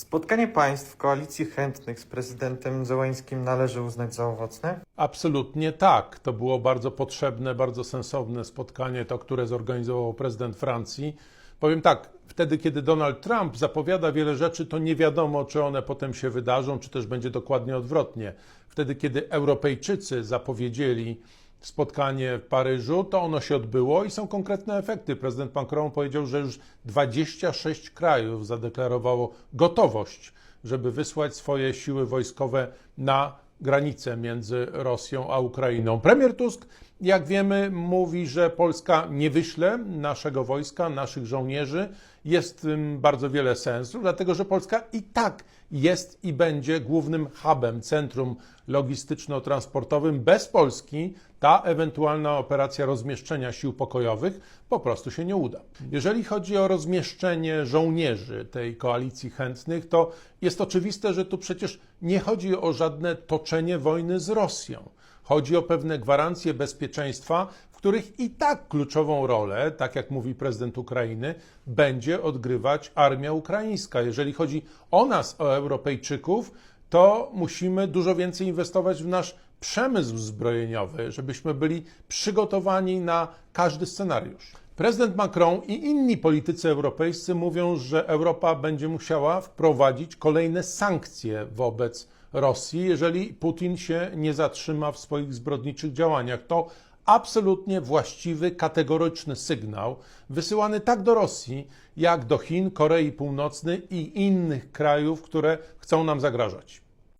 Spotkanie państw koalicji chętnych z prezydentem Zełańskim należy uznać za owocne? Absolutnie tak. To było bardzo potrzebne, bardzo sensowne spotkanie, to które zorganizował prezydent Francji. Powiem tak, wtedy kiedy Donald Trump zapowiada wiele rzeczy, to nie wiadomo, czy one potem się wydarzą, czy też będzie dokładnie odwrotnie. Wtedy kiedy Europejczycy zapowiedzieli spotkanie w Paryżu, to ono się odbyło i są konkretne efekty. Prezydent Macron powiedział, że już 26 krajów zadeklarowało gotowość, żeby wysłać swoje siły wojskowe na granicę między Rosją a Ukrainą. Premier Tusk, jak wiemy, mówi, że Polska nie wyśle naszego wojska, naszych żołnierzy. Jest w tym bardzo wiele sensu, dlatego że Polska i tak jest i będzie głównym hubem, centrum logistyczno-transportowym. Bez Polski ta ewentualna operacja rozmieszczenia sił pokojowych po prostu się nie uda. Jeżeli chodzi o rozmieszczenie żołnierzy tej koalicji chętnych, to jest oczywiste, że tu przecież nie chodzi o żadne toczenie wojny z Rosją. Chodzi o pewne gwarancje bezpieczeństwa, w których i tak kluczową rolę, tak jak mówi prezydent Ukrainy, będzie odgrywać armia ukraińska. Jeżeli chodzi o nas, o Europejczyków, to musimy dużo więcej inwestować w nasz przemysł zbrojeniowy, żebyśmy byli przygotowani na każdy scenariusz. Prezydent Macron i inni politycy europejscy mówią, że Europa będzie musiała wprowadzić kolejne sankcje wobec Rosji, jeżeli Putin się nie zatrzyma w swoich zbrodniczych działaniach. To absolutnie właściwy, kategoryczny sygnał, wysyłany tak do Rosji, jak do Chin, Korei Północnej i innych krajów, które chcą nam zagrażać.